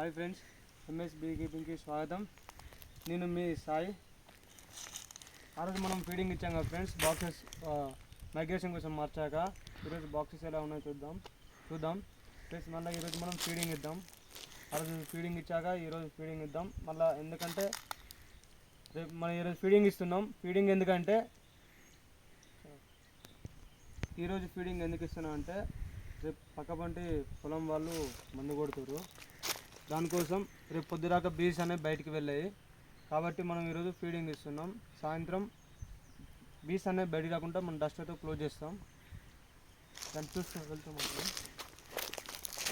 Hi friends MS బీకీపింగ్కి స్వాగతం. నేను మీ సాయి. ఆ రోజు మనం ఫీడింగ్ ఇచ్చాం కదా ఫ్రెండ్స్ బాక్సెస్ మైగ్రేషన్ కోసం మార్చాక. ఈరోజు బాక్సెస్ ఎలా ఉన్నాయో చూద్దాం. చూద్దాం. ప్లస్ మళ్ళీ ఈరోజు మనం ఫీడింగ్ ఇద్దాం. ఆ రోజు ఫీడింగ్ ఇచ్చాక ఈరోజు ఫీడింగ్ ఇద్దాం. మళ్ళీ ఎందుకంటే రేపు మనం ఈరోజు ఫీడింగ్ ఇస్తున్నాం. ఫీడింగ్ ఎందుకంటే ఈరోజు ఫీడింగ్ ఎందుకు ఇస్తున్నాం అంటే రేపు పక్కపంటి పొలం వాళ్ళు మందు కొడుతురు దానికోసం రేపు పొద్దురాక బీస్ అనేవి బయటికి వెళ్ళాయి. కాబట్టి మనం ఈరోజు ఫీడింగ్ ఇస్తున్నాం. సాయంత్రం బీస్ అనేవి బయటికి రాకుండా మనం డస్ట్తో క్లోజ్ చేస్తాం. దాన్ని చూస్తాం వెళ్తాం వాళ్ళకి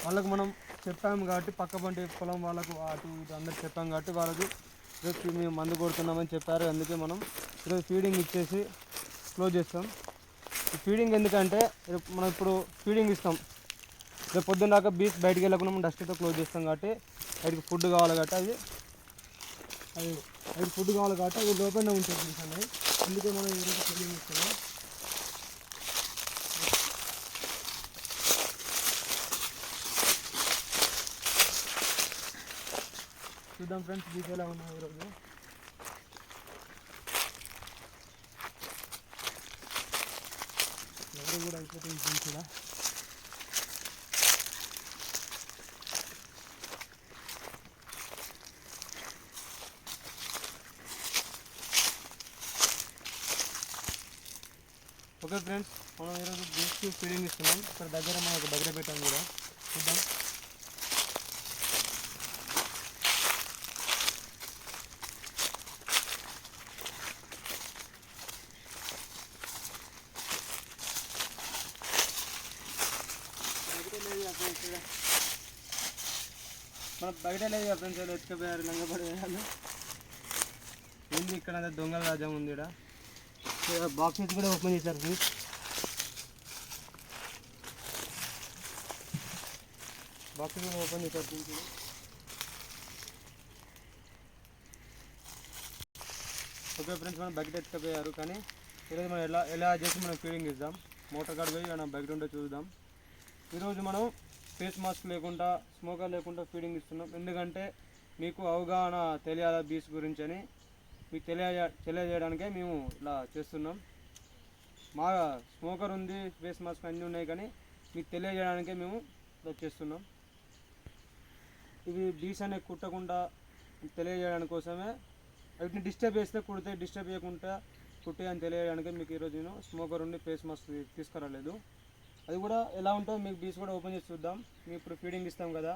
వాళ్ళకు మనం చెప్పాము కాబట్టి పక్కపంటి పొలం వాళ్ళకు అటు ఇటు అందరు చెప్పాం కాబట్టి వాళ్ళకి రేపు మేము మందు కొడుతున్నామని చెప్పారు. అందుకే మనం ఈరోజు ఫీడింగ్ ఇచ్చేసి క్లోజ్ చేస్తాం. ఫీడింగ్ ఎందుకంటే రేపు మనం ఇప్పుడు ఫీడింగ్ ఇస్తాం. రేపు పొద్దున్న దాకా బీచ్ బయటికి వెళ్ళకుండా మనం డస్ట్తో క్లోజ్ చేస్తాం కాబట్టి వాటికి ఫుడ్ కావాలి కాబట్టి అది అది అది ఫుడ్ కావాలి కాబట్టి అది లోపలనే ఉంటుంది బీచ్ అందుకే మనం ఈరోజు ఫీడింగ్ ఇస్తున్నాం చూద్దాం ఫ్రెండ్స్ బీచ్ ఎలా ఉన్నాయి ఈరోజు ఎవరు కూడా అయిపోతుంది ఫ్రెండ్స్ కూడా ఓకే ఫ్రెండ్స్ మనం ఈరోజు బీచ్కి ఫీడింగ్ ఇస్తున్నాం. ఇక్కడ దగ్గర మనం ఒక దగ్గర పెట్టాం కూడా చూద్దాం. మన బయట లేదు కదా ఫ్రెండ్స్ వాళ్ళు ఎత్తుకపోయారు లంగపడి ఏంది ఇక్కడ దొంగల రాజ్యం ఉంది ఇక్కడ బాక్సెస్ కూడా ఓపెన్ చేశారు ఫ్రెండ్స్ బాక్సెస్ కూడా ఓపెన్ చేశారు ఫ్రెండ్స్ ఓకే ఫ్రెండ్స్ మనం బకెట్ ఎత్తుకపోయారు కానీ ఈరోజు మనం ఎలా ఎలా చేసి మనం ఫీడింగ్ ఇద్దాం మోటార్ కార్డ్ పోయి మనం బకెట్ ఉంటే చూద్దాం. ఈరోజు మనం ఫేస్ మాస్క్ లేకుండా స్మోకర్ లేకుండా ఫీడింగ్ ఇస్తున్నాం. ఎందుకంటే మీకు అవగాహన తెలియాలా బీచ్ గురించి అని? మీకు తెలియ తెలియజేయడానికే మేము ఇలా చేస్తున్నాం. మా స్మోకర్ ఉంది ఫేస్ మాస్క్ అన్నీ ఉన్నాయి కానీ మీకు తెలియజేయడానికే మేము ఇలా చేస్తున్నాం. ఇవి బీచ్ అనేవి కుట్టకుండా తెలియజేయడానికి కోసమే వీటిని డిస్టర్బ్ చేస్తే కుడితే డిస్టర్బ్ చేయకుండా కుట్టి అని తెలియజేయడానికి మీకు ఈరోజు నేను స్మోకర్ ఉండి ఫేస్ మాస్క్ తీసుకురాలేదు. అది కూడా ఎలా ఉంటుందో మీకు బీచ్ కూడా ఓపెన్ చేసి చూద్దాం. మీకు ఇప్పుడు ఫీడింగ్ ఇస్తాం కదా.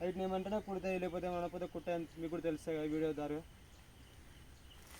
వీటిని ఏమంటే కుడితే లేకపోతే మనకపోతే కుట్టే మీకు కూడా తెలుస్తాయి కదా వీడియో ద్వారా.